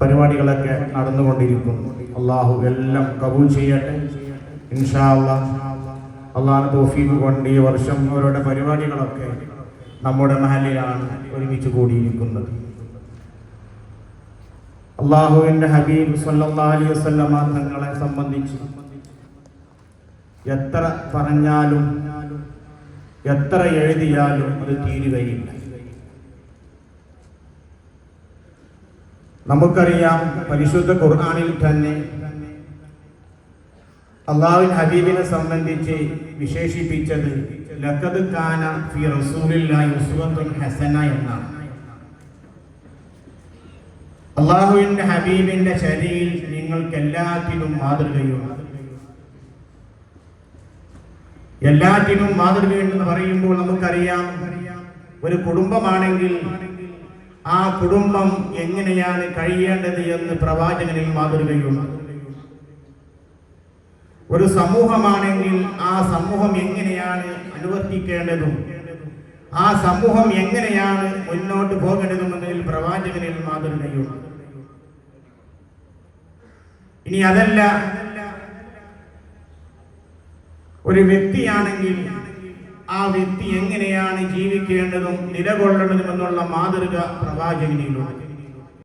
പരിപാടികളൊക്കെ നടന്നുകൊണ്ടിരിക്കുന്നു അള്ളാഹു എല്ലാം കബൂൽ ചെയ്യട്ടെ. ഇൻഷാ അള്ളാഹ് അള്ളാഹ് കൊണ്ട് ഈ വർഷം അവരുടെ പരിപാടികളൊക്കെ നമ്മുടെ മഹലിലാണ് ഒരുമിച്ച് കൂടിയിരിക്കുന്നത്. അള്ളാഹുവിന്റെ ഹബീബ് സല്ലി അലൈഹി തങ്ങളെ സംബന്ധിച്ച് എത്ര പറഞ്ഞാലും എത്ര എഴുതിയാലും അത് തീരുകയില്ല. നമുക്കറിയാം പരിശുദ്ധ ഖുർആാനിൽ തന്നെ അള്ളാഹുവിൻ ഹബീബിനെ സംബന്ധിച്ച് വിശേഷിപ്പിച്ചത് ലക്കത് കാന ഫി ഉസ്വത്തുൻ ഹസന എന്നാണ്. അള്ളാഹുവിന്റെ ഹബീബിന്റെ ശരിയിൽ നിങ്ങൾക്ക് എല്ലാത്തിനും മാതൃകയുണ്ട് എല്ലാത്തിനും മാതൃകയുണ്ടെന്ന് പറയുമ്പോൾ നമുക്കറിയാം ഒരു കുടുംബമാണെങ്കിൽ ആ കുടുംബം എങ്ങനെയാണ് കഴിയേണ്ടത് എന്ന് പ്രവാചകനിൽ മാതൃകയുണ്ട്. ഒരു സമൂഹമാണെങ്കിൽ ആ സമൂഹം എങ്ങനെയാണ് അനുവർത്തിക്കേണ്ടതും ആ സമൂഹം എങ്ങനെയാണ് മുന്നോട്ട് പോകേണ്ടതും എന്നതിൽ പ്രവാചകനിൽ മാതൃകയുണ്ട്. ഇനി അതല്ല ഒരു വ്യക്തിയാണെങ്കിൽ ആ വ്യക്തി എങ്ങനെയാണ് ജീവിക്കേണ്ടതും നിലകൊള്ളണതും എന്നുള്ള മാതൃക പ്രവാചകനിലുണ്ട്.